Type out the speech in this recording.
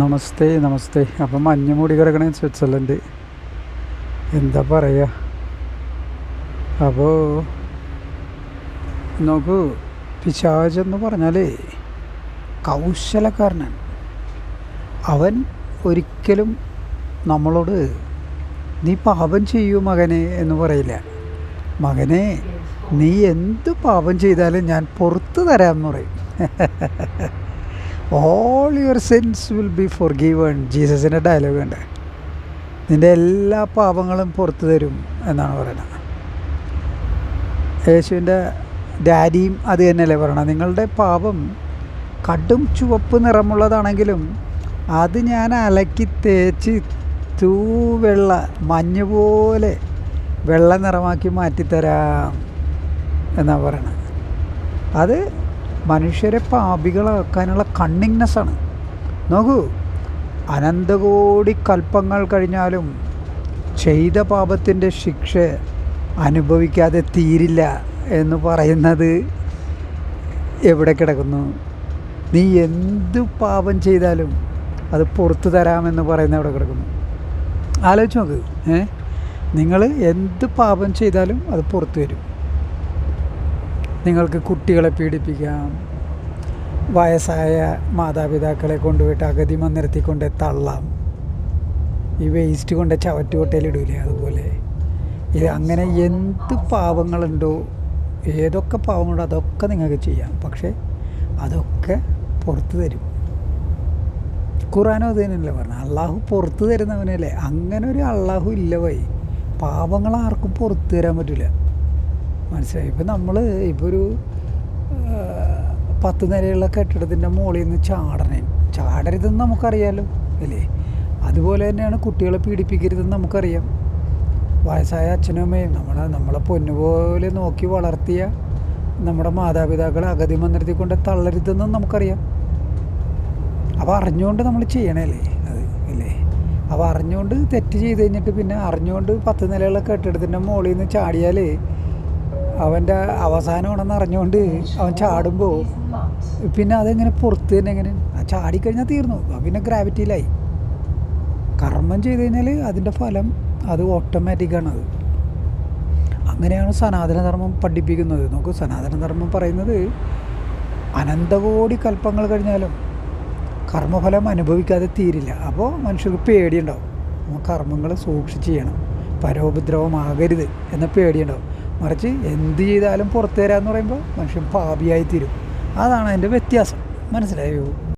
നമസ്തേ നമസ്തേ. അപ്പം മഞ്ഞ് മൂടി സ്വിറ്റ്സർലൻഡ് എന്താ പറയുക അപ്പോൾ നോക്കൂ പിശാജ് എന്ന് പറഞ്ഞാൽ കൗശലക്കാരനാണ്. അവൻ ഒരിക്കലും നമ്മളോട് നീ പാപം ചെയ്യൂ മകനെ എന്ന് പറയില്ല. മകനെ നീ എന്ത് പാപം ചെയ്താലും ഞാൻ പുറത്ത് തരാമെന്ന് പറയും. All your sins will be forgiven ജീസസിന്റെ dialogue ഉണ്ട് നിന്റെ എല്ലാ പാപങ്ങളും പുറത്തു തരും എന്നാണ് പറയുന്നത്. യേശുവിന്റെ ഡാഡിയും അത് തന്നെയല്ലേ പറയണം നിങ്ങളുടെ പാപം കടും ചുവപ്പ് നിറമുള്ളതാണെങ്കിലും അത് ഞാൻ അലക്കി തേച്ച് തൂവെള്ള മഞ്ഞ് പോലെ വെള്ള നിറമാക്കി മാറ്റിത്തരാം എന്നാണ് പറയണത്. അത് മനുഷ്യരെ പാപികളാക്കാനുള്ള കണ്ണിങ്നെസ് ആണ്. നോക്കൂ അനന്തകോടി കൽപ്പങ്ങൾ കഴിഞ്ഞാലും ചെയ്ത പാപത്തിന്റെ ശിക്ഷ അനുഭവിക്കാതെ തീരില്ല എന്ന് പറയുന്നത് എവിടെ കിടക്കുന്നു? നീ എന്ത് പാപം ചെയ്താലും അത് പുറത്തു തരാമെന്ന് പറയുന്ന എവിടെ കിടക്കുന്നു? ആലോചിച്ച് നോക്ക് ഏ? നിങ്ങൾ എന്ത് പാപം ചെയ്താലും അത് പുറത്തു വരും. നിങ്ങൾക്ക് കുട്ടികളെ പീഡിപ്പിക്കാം. വയസ്സായ മാതാപിതാക്കളെ കൊണ്ടുപോയിട്ട് അഗതി മന്ദിരത്തിൽ കൊണ്ട് തള്ളാം. ഈ വേസ്റ്റ് കൊണ്ട് ചവറ്റുകൊട്ടയിലിടൂലേ അതുപോലെ. ഇത് അങ്ങനെ എന്ത് പാവങ്ങളുണ്ടോ ഏതൊക്കെ പാവങ്ങളുണ്ടോ അതൊക്കെ നിങ്ങൾക്ക് ചെയ്യാം. പക്ഷേ അതൊക്കെ പുറത്തു തരും. ഖുറാനോ അത് തന്നെയല്ലേ പറഞ്ഞത്? അള്ളാഹു പുറത്തു തരുന്നവനല്ലേ? അങ്ങനെ ഒരു അള്ളാഹു ഇല്ല വൈ പാവങ്ങൾ ആർക്കും പുറത്തു തരാൻ പറ്റില്ല. മനസ്സിലായി. ഇപ്പം നമ്മൾ ഇപ്പോൾ ഒരു പത്ത് നിലയുള്ള കെട്ടിടത്തിന്റെ മുകളിൽ നിന്ന് ചാടണേ. ചാടരുതെന്ന് നമുക്കറിയാമല്ലോ അല്ലേ? അതുപോലെ തന്നെയാണ് കുട്ടികളെ പീഡിപ്പിക്കരുതെന്ന് നമുക്കറിയാം. വയസ്സായ അച്ഛനും അമ്മയും നമ്മളെ നമ്മളെ പൊന്നുപോലെ നോക്കി വളർത്തിയ നമ്മുടെ മാതാപിതാക്കളെ അഗതി മന്ദിരത്തിൽ കൊണ്ട് തള്ളരുതെന്നും നമുക്കറിയാം. അപ്പോൾ അറിഞ്ഞുകൊണ്ട് നമ്മൾ ചെയ്യണല്ലേ അത് ഇല്ലേ അപ്പോൾ അറിഞ്ഞുകൊണ്ട് തെറ്റ് ചെയ്ത് കഴിഞ്ഞിട്ട് പിന്നെ അറിഞ്ഞുകൊണ്ട് പത്ത് നിലയുള്ള കെട്ടിടത്തിന്റെ മുകളിൽ നിന്ന് ചാടിയാൽ അവന്റെ അവസാനമാണെന്ന് അറിഞ്ഞുകൊണ്ട് അവൻ ചാടുമ്പോൾ പിന്നെ അതെങ്ങനെ പുറത്ത് തന്നെ എങ്ങനെ ചാടിക്കഴിഞ്ഞാൽ തീർന്നു. പിന്നെ ഗ്രാവിറ്റിയിലായി കർമ്മം ചെയ്ത് കഴിഞ്ഞാൽ അതിന്റെ ഫലം അത് ഓട്ടോമാറ്റിക്കാണ് അത്. അങ്ങനെയാണ് സനാതനധർമ്മം പഠിപ്പിക്കുന്നത്. നോക്കൂ സനാതനധർമ്മം പറയുന്നത് അനന്തകോടി കൽപ്പങ്ങൾ കഴിഞ്ഞാലും കർമ്മഫലം അനുഭവിക്കാതെ തീരില്ല. അപ്പോൾ മനുഷ്യർക്ക് പേടിയുണ്ടാവും. കർമ്മങ്ങൾ സൂക്ഷിച്ച് ചെയ്യണം. പരോപദ്രവമാകരുത് എന്ന പേടിയുണ്ടാവും. മറിച്ച് എന്ത് ചെയ്താലും പുറത്തു തരാമെന്ന് പറയുമ്പോൾ മനുഷ്യൻ പാപിയായി തീരും അതാണ് അതിന്റെ വ്യത്യാസം. മനസ്സിലായോ?